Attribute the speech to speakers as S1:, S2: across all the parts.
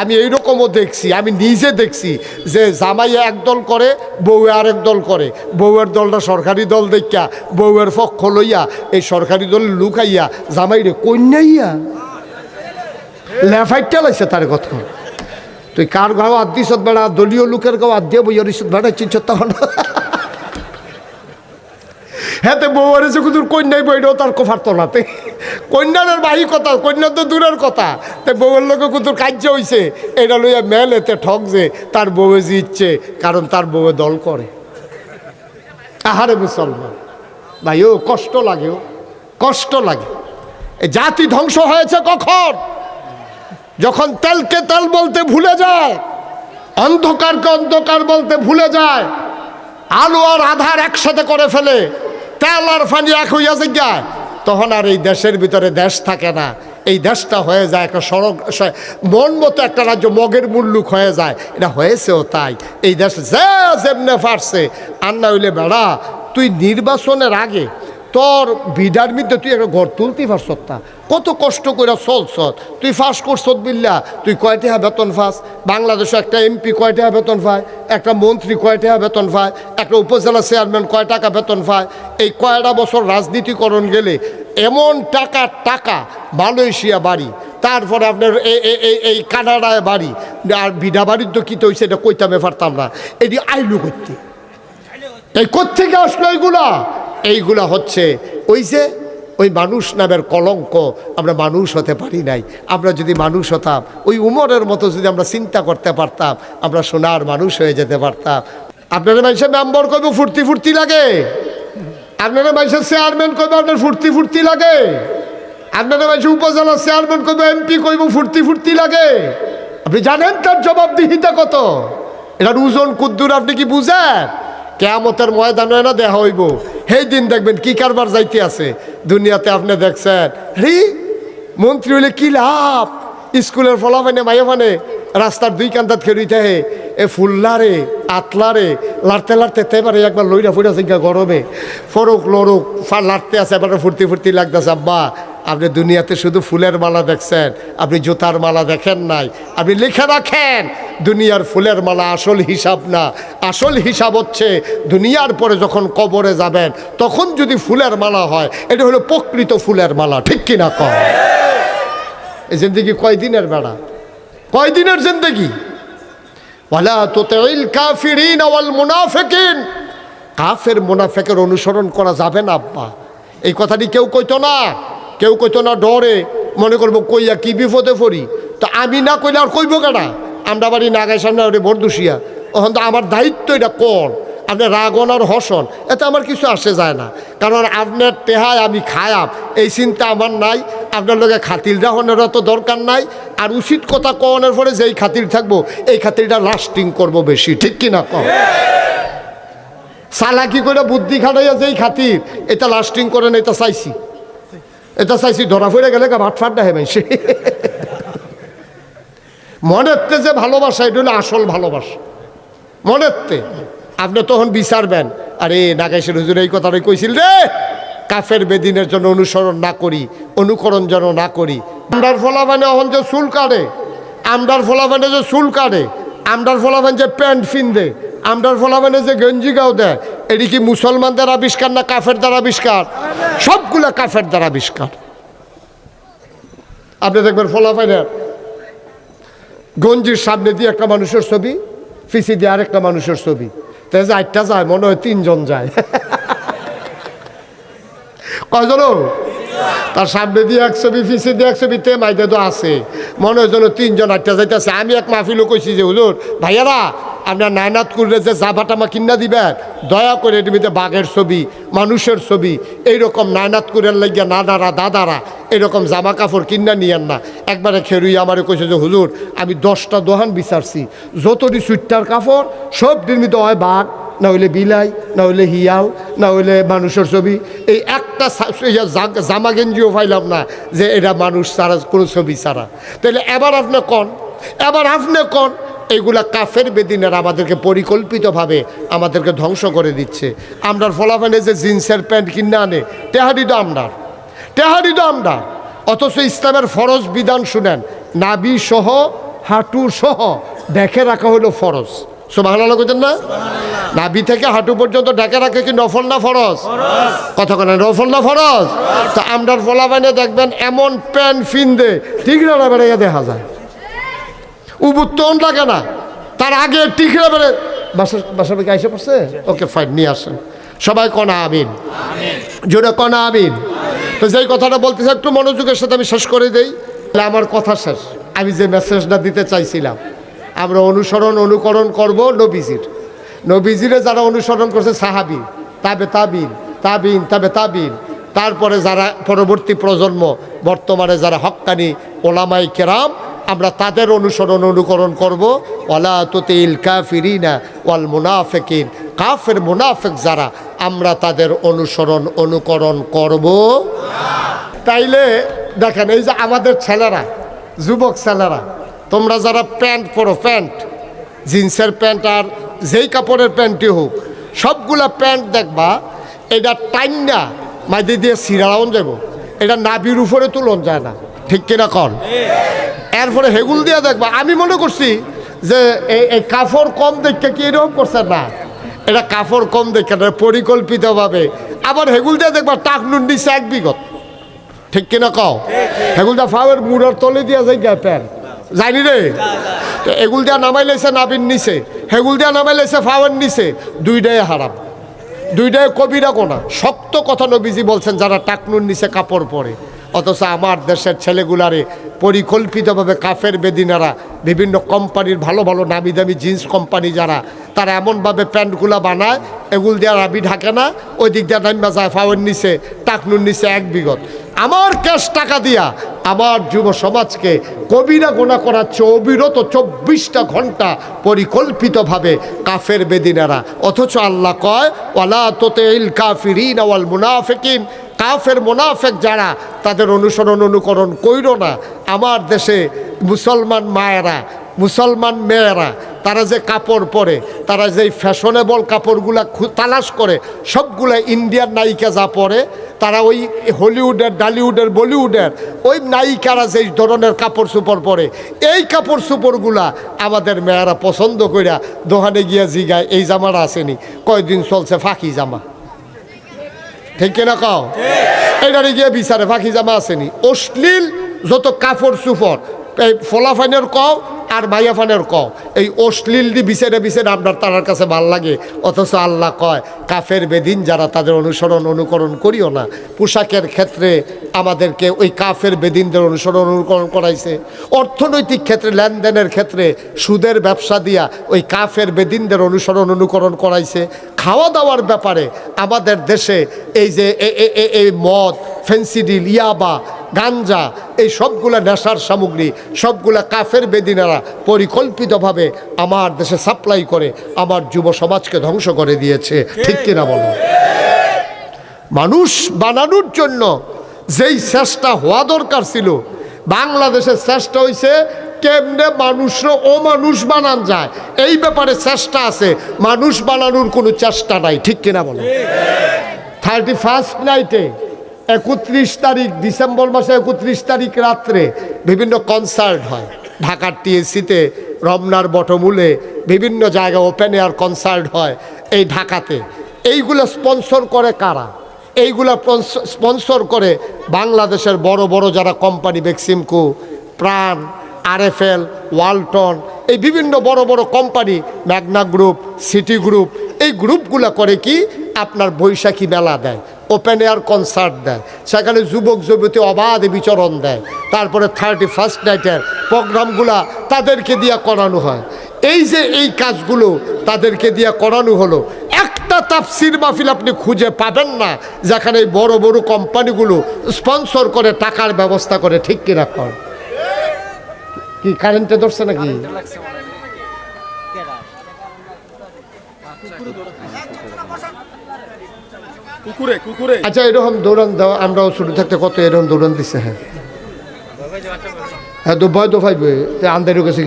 S1: আমি এইরকমও দেখছি, আমি নিজে দেখছি যে জামাই একদল করে বউ আরেক দল করে। বউয়ের দলটা সরকারি দল দেখা বউয়ের পক্ষ লইয়া এই সরকারি দল লুকাইয়া জামাইরে কন্যাইয়া। লেফাইটটা লাইছে তার কথা তুই কার গাও আদিস বেড়া, দলীয় লোকের গাও আদিয়া বইয়া বইয়ার ইসত বেড়া চিনছ তখন? হ্যাঁ তো বউয়ারে যে কুদুর, কন্যাই বইটাও তার কফার তোলাতে। কন্যার বাহি কথা, কন্যার তো দূরের কথা। তে বউয়ের লোকে কুতুর কার্য হইছে এটা লইয়া মেল এতে ঠক যে, তার বউয়ে ইচ্ছে, কারণ তার বউয়ে দল করে। আহারে মুসলমান। ভাই, ও কষ্ট লাগে, ও কষ্ট লাগে। জাতি ধ্বংস হয়েছে কখন? যখন তেলকে তেল বলতে ভুলে যায়, অন্ধকারকে অন্ধকার বলতে ভুলে যায়, আলো আর আধার একসাথে করে ফেলে তেল আর ফানি এক হইয়া যায় তখন আর এই দেশের ভিতরে দেশ থাকে না। এই দেশটা হয়ে যায় একটা সড়ক মন মতো একটা রাজ্য মগের মুল্লুক হয়ে যায়। এটা হয়েছেও তাই। এই দেশ যেমনে ফারছে আর না হইলে বেড়া, তুই নির্বাচনের আগে তোর বিডার মধ্যে তুই একটা ঘর তুলতে পারছ না কত কষ্ট করে চলছ তুই ফাঁস করছ বিল্লা, তুই কয়টা বেতন ফাঁস? বাংলাদেশে একটা এমপি কয়টা বেতন পায় একটা মন্ত্রী কয়টা বেতন পায় একটা উপজেলা চেয়ারম্যান কয় টাকা বেতন পায় এই কয়টা বছর রাজনীতিকরণ গেলে এমন টাকা টাকা, মালয়েশিয়া বাড়ি, তারপরে আপনার এই কানাডায় বাড়ি, আর বিডা বাড়ির তো কী তো হয়েছে এটা কইতামে পারতাম না। এটি আইলু করতে এই কোত্থেকে আসলো এইগুলা? এইগুলা হচ্ছে ওই যে ওই মানুষ নামের কলঙ্ক আমরা মানুষ হতে পারি নাই। আমরা যদি মানুষ হতাম, ওই উমরের মতো যদি আমরা চিন্তা করতে পারতাম, আমরা সোনার মানুষ হয়ে যেতে পারতাম। আপনারা মানুষের মেম্বার কইব, ফুর্তি ফুর্তি লাগে। আপনারা মানুষের চেয়ারম্যান কইব, আপনার ফুর্তি ফুর্তি লাগে। আপনারা মানুষের উপজেলার চেয়ারম্যান কইব, এমপি কইব, ফুর্তি ফুর্তি লাগে। আপনি জানেন তার জবাবদিহিতা কত? এটার ওজন কুদ্দুর আপনি কি বুঝেন? কেয়ামতের ময়দানে না হইব। সেই দিন দেখবেন কি কারবার যাইতে আছে। দুনিয়াতে আপনি দেখছেন। হি মন্ত্রী হইলে কি লাভ? স্কুলের ফলাফানে মানে রাস্তার দুই কান্তাত খেরুইতে হে এ ফুল্লারে, আতলারে, লাড়তে লাড়তে তেবারে একবার লইরা ফুইরা সিঙ্গা গরমে। ফরক লড়ুক লাড়তে আছে, এবার ফুর্তি ফুর্তি লাগতেছে, আব্বা। আপনি দুনিয়াতে শুধু ফুলের মালা দেখছেন, আপনি জুতার মালা দেখেন নাই, আপনি লিখে রাখেন, দুনিয়ার ফুলের মালা আসল হিসাব না, আসল হিসাব হচ্ছে দুনিয়ার পরে যখন কবরে যাবেন, তখন যদি ফুলের মালা হয়, এটা হলো প্রকৃত ফুলের মালা, ঠিক কিনা কম এই জিন্দগি কয়দিনের বেড়া? কয়দিনের জিন্দগি? কাফের মুনাফেকের অনুসরণ করা যাবে না, আব্বা। এই কথাটি কেউ কইতো না। কেউ কইতো না ডরে মনে করব কইয়া কি বিপদে পড়ি? তো আমি না কইলে আর কইব কেনা আমরা বাড়ি নাগাই সামনে ওরে বরদুসিয়া ওখান তো আমার দায়িত্ব এটা কর আপনি রাগন আর হসন এতে আমার কিছু আসে যায় না। কারণ আপনার টেহায় আমি খায়াম এই চিন্তা আমার নাই। আপনার লগে খাতিল রাহনেরও তো দরকার নাই। আর উচিত কথা কওয়ানোর পরে যেই খাতির থাকব, এই খাতিরটা লাস্টিং করব বেশি, ঠিক কি না কম সালাকি করে বুদ্ধি খাটাইয়া যেই খাতির এটা লাস্টিং করেন এটা চাইছি। এটা চাইছি, ধরা পড়ে গেলে ভাট ফাট দেয় মাইসে মনেরতে যে ভালোবাসা, এটা হলো আসল ভালোবাসা। মনেরতে আপনি তখন বিচারবেন, আরে নাগেশের হুজুর এই কথাটাই কইছিল রে, কাফের বেদিনের জন্য অনুসরণ না করি, অনুকরণ যেন না করি। আমরার ফলাফানে এখন যে চুল কাটে, আমরার ফলাফানে যে চুল কাটে, আমরার ফলাফান যে প্যান্ট ফিনদে, আমরার ফলাফানে যে গেঞ্জি গাও দেয় এটি কি মুসলমানদের আবিষ্কার না কাফের দ্বারা আবিষ্কার? সবগুলো কাফের দ্বারা আবিষ্কার। আপনি দেখবেন ফলাফাইনের গঞ্জির সামনে দিয়ে একটা মানুষের ছবি ফিসি দিয়ে আরেকটা মানুষের ছবি। তাই যায়, মনে হয় তিনজন যায়। কয়জন তার সামনে দিয়ে এক ছবি পিছিয়ে দিয়ে এক ছবি, তে মাইতে তো আছে। মনে হয় যেন তিনজন আটটা যাইতেছে। আমি এক মাহফিলও কইছি যে, হুজুর, ভাইয়ারা আপনার নায়নাত করলে যে জামা টামা কিনা দিবেন, দয়া করে এটিতে বাঘের ছবি, মানুষের ছবি, এইরকম নায়নাত করে লাগিয়া নানারা, দাদারা, এরকম জামা কাপড় কিনা নিয়েন না। একবারে খেরুই আমারে কইছে যে, হুজুর, আমি দশটা দোহান বিচারছি। যতটি সুইটার কাপড় সব নির্মিত হয় বাঘ না হইলে বিলাই, না হইলে হিয়াল, না হইলে মানুষের ছবি। এই একটা জামা গেঞ্জিও পাইলাম না যে এটা মানুষ ছাড়া, কোনো ছবি ছাড়া। তাহলে এবার আপনি কন? এবার আপনি কন? এইগুলা কাফের বেদিনের আমাদেরকে পরিকল্পিতভাবে আমাদেরকে ধ্বংস করে দিচ্ছে। আমরার ফলাফানে যে জিন্সের প্যান্ট কিনে আনে টেহারি তো আমরার। টেহারি তো আমরা অথচ ইসলামের ফরজ বিধান শুনেন নাবি সহ হাঁটু সহ ডেকে রাখা হলো ফরজ। সোমাহ করছেন না? নাভি থেকে হাঁটু পর্যন্ত ডেকে রাখে কি নফল না ফরজ? কথা কেন নফল না ফরজ? তা আমরার ফলা বাইনে দেখবেন এমন প্যান্ট ফিনদে টিকরা বেড়ে দেখা যায়। উবুত্তন লাগে না। তার আগে টিকরা বেড়ে বাসার বাসার থেকে এসে পড়ছে? ওকে ফাইন নিয়ে আসেন। সবাই কনা আমিন। জোরে কনা আমিন। তো যেই কথাটা বলতেছে একটু মনোযোগের সাথে আমি শেষ করে দেই। তাহলে আমার কথা শেষ। আমি যে মেসেজটা দিতে চাইছিলাম আমরা অনুসরণ, অনুকরণ করব নবীজির। নবীজিরে যারা অনুসরণ করছে, সাহাবি, তাবে তাবিন তাবিন, তাবে তাবিন। তারপরে যারা পরবর্তী প্রজন্ম, বর্তমানে যারা হক্কানি ওলামাই কেরাম, আমরা তাদের অনুসরণ, অনুকরণ করব। ওলা তুতিল কাফিরিনা ওয়াল মুনাফেকিন। কাফের, মুনাফেক যারা, আমরা তাদের অনুসরণ, অনুকরণ করব। তাইলে দেখেন, এই যে আমাদের ছেলেরা, যুবক ছেলেরা তোমরা যারা প্যান্ট পরো প্যান্ট জিন্সের প্যান্ট আর যেই কাপড়ের প্যান্টই হোক সবগুলা প্যান্ট দেখবা এটা টাইন না মাইদি দিয়ে সিরাউন যাব। এটা নাভির উপরে তুলন যায় না। ঠিক কিনা কন? এরপরে হেগুল দিয়ে দেখবা আমি মনে করছি যে এই কাপড় কম দেখে কি এরকম করছে না। এটা কাপড় কম দেখে না পরিকল্পিতভাবে। আবার হেগুল দিয়ে দেখবা টাকনুন দিছে এক বিগত। ঠিক কিনা কও? হেগুল দা ফাওয়ের মুড়ার তলে দিয়া যাই গা প্যান জানি রে? তো এগুল দিয়া নামাই লাইছে নাবিন নিছে। হেগুল দিয়া নামাই লাইছে ফাওয়ার নিছে। দুইটাই হারাম। দুইটাই কবিরা কোনা শক্ত কথা নবীজি বলছেন, যারা টাকনুর নিচে কাপড় পরে। অথচ আমার দেশের ছেলেগুলারে পরিকল্পিতভাবে কাফের বেদিনারা, বিভিন্ন কোম্পানির ভালো ভালো নামি দামি জিন্স কোম্পানি যারা, তারা এমনভাবে প্যান্টগুলা বানায়, এগুল দিয়ে রাবি ঢাকে না, ওই দিক দিয়ে নাইমা যায় ফাওয়ার নিচে টাকনুর নিচে এক বিগত। আমার ক্যাশ টাকা দিয়া আমার যুব সমাজকে কবিরা গোনা করাচ্ছে অবিরত চব্বিশটা ঘণ্টা পরিকল্পিতভাবে কাফের বেদিনারা। অথচ আল্লাহ কয়, ওয়ালা তোতে ইল কাফিরিন ওয়াল মুনাফিকিন। কাফের মুনাফেক যারা, তাদের অনুসরণ অনুকরণ কইর না। আমার দেশে মুসলমান মায়েরা, মুসলমান মেয়েরা তারা যে কাপড় পরে তারা যে ফ্যাশনেবল কাপড়গুলা তালাশ করে সবগুলা ইন্ডিয়ান নায়িকা যা পরে তারা ওই হলিউডের ডালিউডের বলিউডের ওই নায়িকারা যেই ধরনের কাপড় চোপড় পরে এই কাপড় চোপড়গুলা আমাদের মেয়েরা পছন্দ কইরা দোকানে গিয়া জিগায় এই জামাটা আসেনি কয়দিন চলছে ফাঁকি জামা। ঠিক কিনা কও? এটারে গিয়ে বিচারে ফাঁকি জামা আসেনি। অশ্লীল যত কাপড় চুপড় এই ফলাফানের কও আর মাইয়াফানের ক এই অশ্লীল দি বিচারে বিচারে আপনার তার কাছে ভালো লাগে, অথচ আল্লাহ কয়, কাফের বেদিন যারা তাদের অনুসরণ অনুকরণ করিও না। পোশাকের ক্ষেত্রে আমাদেরকে ওই কাফের বেদিনদের অনুসরণ অনুকরণ করাইছে। অর্থনৈতিক ক্ষেত্রে, লেনদেনের ক্ষেত্রে, সুদের ব্যবসা দিয়া ওই কাফের বেদিনদের অনুসরণ অনুকরণ করাইছে। খাওয়া দাওয়ার ব্যাপারে আমাদের দেশে এই যে এই মদ, ফেন্সিডিল, ইয়াবা গাঞ্জা এই সবগুলা নেশার সামগ্রী সবগুলা কাফের বেদিনারা পরিকল্পিতভাবে আমার দেশে সাপ্লাই করে আমার যুব সমাজকে ধ্বংস করে দিয়েছে। ঠিক কিনা বলো? মানুষ বানানোর জন্য যেই চেষ্টা হওয়া দরকার ছিল বাংলাদেশের চেষ্টা হয়েছে কেমনে মানুষরা ও মানুষ বানান যায়। এই ব্যাপারে চেষ্টা আছে মানুষ বানানোর কোনো চেষ্টা নাই। ঠিক কিনা বলো? থার্টি ফার্স্ট নাইটে একত্রিশ তারিখ, ডিসেম্বর মাসে একত্রিশ তারিখ রাত্রে বিভিন্ন কনসার্ট হয়। ঢাকার টিএসসিতে রমনার বটমূলে বিভিন্ন জায়গায় ওপেন এয়ার কনসার্ট হয় এই ঢাকাতে। এইগুলো স্পন্সর করে কারা? এইগুলো স্পন্সর করে বাংলাদেশের বড় বড় যারা কোম্পানি বেক্সিমকো প্রাণ আরএফএল ওয়ালটন এই বিভিন্ন বড় বড় company Magna group City group এই গ্রুপগুলো করে কি আপনার বৈশাখী মেলা দেয়। ওপেন এয়ার কনসার্ট দেয়। সেখানে যুবক যুবতী অবাধে বিচরণ দেয়। তারপরে থার্টি ফার্স্ট নাইটের প্রোগ্রামগুলা তাদেরকে দিয়া করানো হয়। এই যে এই কাজগুলো তাদেরকে দিয়া করানো হলো, একটা তাফসির মাহফিল আপনি খুঁজে পাবেন না, যেখানে এই বড় বড় কোম্পানিগুলো স্পন্সর করে টাকার ব্যবস্থা করে, ঠিক কিনা কর? কি কারেন্টে ধরছে নাকি?
S2: কুকুরে কুকুরে।
S1: আচ্ছা এরকম দৌড়ান দাও, আমরাও থাকতে কত এরকম দৌড়ান দিছে হ্যাঁ। হ্যাঁ গেছে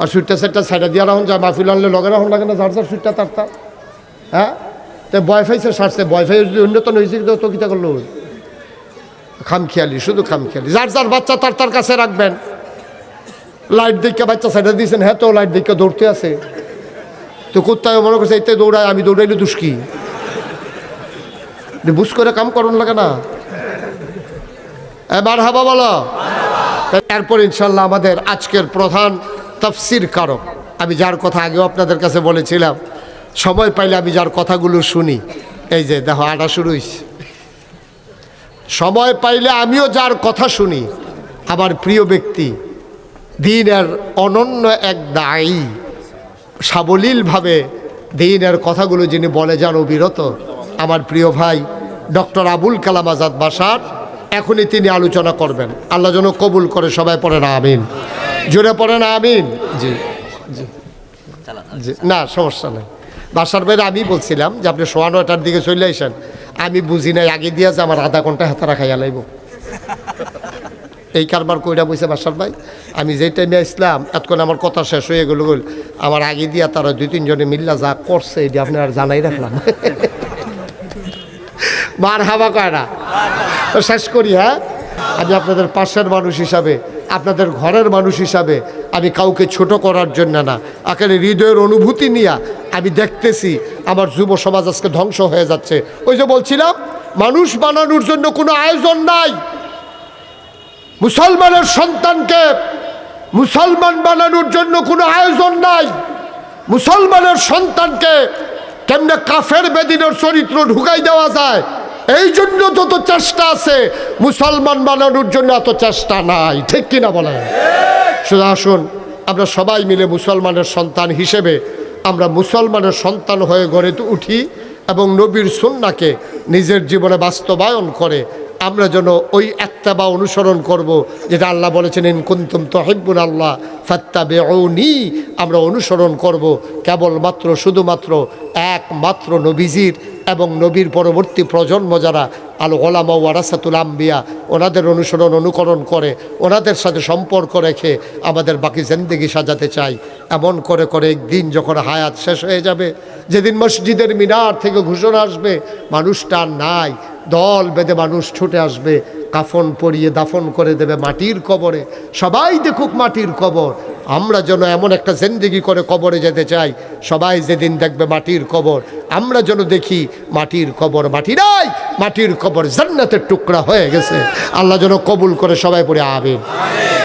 S1: আর সুইটটা সেটটা দিয়া রাখুন, যা আনলে লগে রাখুন, লাগে না, যার সুইটটা তার তার। হ্যাঁ? তো বয় ফাইছে সারছে বয় ফাই যদি উন্নতন হয়েছে তো কিতা করল? খামখেয়ালি, শুধু খামখেয়ালি। যার যার বাচ্চা তার তার কাছে রাখবেন। লাইট দেখে বাচ্চা সাইডে দিয়েছেন হ্যাঁ তো লাইট দেখে দৌড়তে আছে। তো কোথায় মনে করছে এতে দৌড়ায়, আমি দৌড়াইলে দুষ্কি বুঝ করে কাম করুন লাগে না। এবার হাবা বলো। এরপর ইনশাল্লাহ আমাদের আজকের প্রধান তফসির কারক। আমি যার কথা আগেও আপনাদের কাছে বলেছিলাম, সময় পাইলে আমি যার কথাগুলো শুনি। এই যে দেখো, আটা শুরু সময় পাইলে আমিও যার কথা শুনি। আমার প্রিয় ব্যক্তি, দিনের অনন্য এক দায়ী। সাবলীলভাবে দিনের কথাগুলো যিনি বলে যান অবিরত আমার প্রিয় ভাই ডক্টর আবুল কালাম আজাদ বাসার এখনই তিনি আলোচনা করবেন। আল্লাহ যেন কবুল করে সবাই পড়ে না আমিন। জোরে পড়ে না আমিন? জি জি। জি না সমস্যা নেই। বাসার বাইরে আমি বলছিলাম যে আপনি সোয়া নয়টার দিকে চলে আসেন। আমি বুঝি নাই আগে দিয়ে যে আমার আধা ঘণ্টা হাতে রাখাইয়া লাইব। এই কারবার কইরা বইছে বাসার ভাই, আমি যেই টাইমে আসলাম, এতক্ষণ আমার কথা শেষ হয়ে গেল গেল আমার আগে দিয়া তারা দুই তিনজনে মিল্লা যা করছে, এটি আপনি আর জানাই রাখলাম। মার হাবা কয় না? তো শেষ করি হ্যাঁ? আমি আপনাদের পাশের মানুষ হিসাবে, আপনাদের ঘরের মানুষ হিসাবে, আমি কাউকে ছোট করার জন্য না। আকারে হৃদয়ের অনুভূতি নিয়ে আমি দেখতেছি আমার যুব সমাজ আজকে ধ্বংস হয়ে যাচ্ছে। ওই যে বলছিলাম, মানুষ বানানোর জন্য কোনো আয়োজন নাই। মুসলমানের সন্তানকে মুসলমান বানানোর জন্য কোনো আয়োজন নাই। মুসলমানের সন্তানকে কেমনে কাফের বেদিনের চরিত্র ঢুকাই দেওয়া যায়? এই জন্য যত চেষ্টা আছে, মুসলমান বানানোর জন্য এত চেষ্টা নাই। ঠিক কিনা বলেন? শুধু আসুন, আমরা সবাই মিলে মুসলমানের সন্তান হিসেবে আমরা মুসলমানের সন্তান হয়ে গড়ে উঠি এবং নবীর সুন্নাকে নিজের জীবনে বাস্তবায়ন করে আমরা যেন ওই একটা অনুসরণ করব, যেটা আল্লাহ বলেছেন, ইন কুন্তুম তহিব্বুল আল্লাহ ফাত্তা বেউনি আমরা অনুসরণ করব কেবলমাত্র, শুধুমাত্র একমাত্র নবীজির এবং নবীর পরবর্তী প্রজন্ম যারা আল ওলামা ওয়ারাসাতুল আম্বিয়া, ওনাদের অনুসরণ, অনুকরণ করে, ওনাদের সাথে সম্পর্ক রেখে আমাদের বাকি জিন্দেগি সাজাতে চাই। এমন করে করে একদিন যখন হায়াত শেষ হয়ে যাবে, যেদিন মসজিদের মিনার থেকে ঘোষণা আসবে, মানুষটা নাই। দল বেঁধে মানুষ ছুটে আসবে, কাফন পরিয়ে দাফন করে দেবে মাটির কবরে। সবাই দেখুক মাটির কবর। আমরা যেন এমন একটা জেন্দিগি করে কবরে যেতে চাই, সবাই যেদিন দেখবে মাটির কবর। আমরা যেন দেখি মাটির কবর মাটি নাই মাটির কবর জান্নাতের টুকরা হয়ে গেছে। আল্লাহ যেন কবুল করে সবাই পড়ে আবেন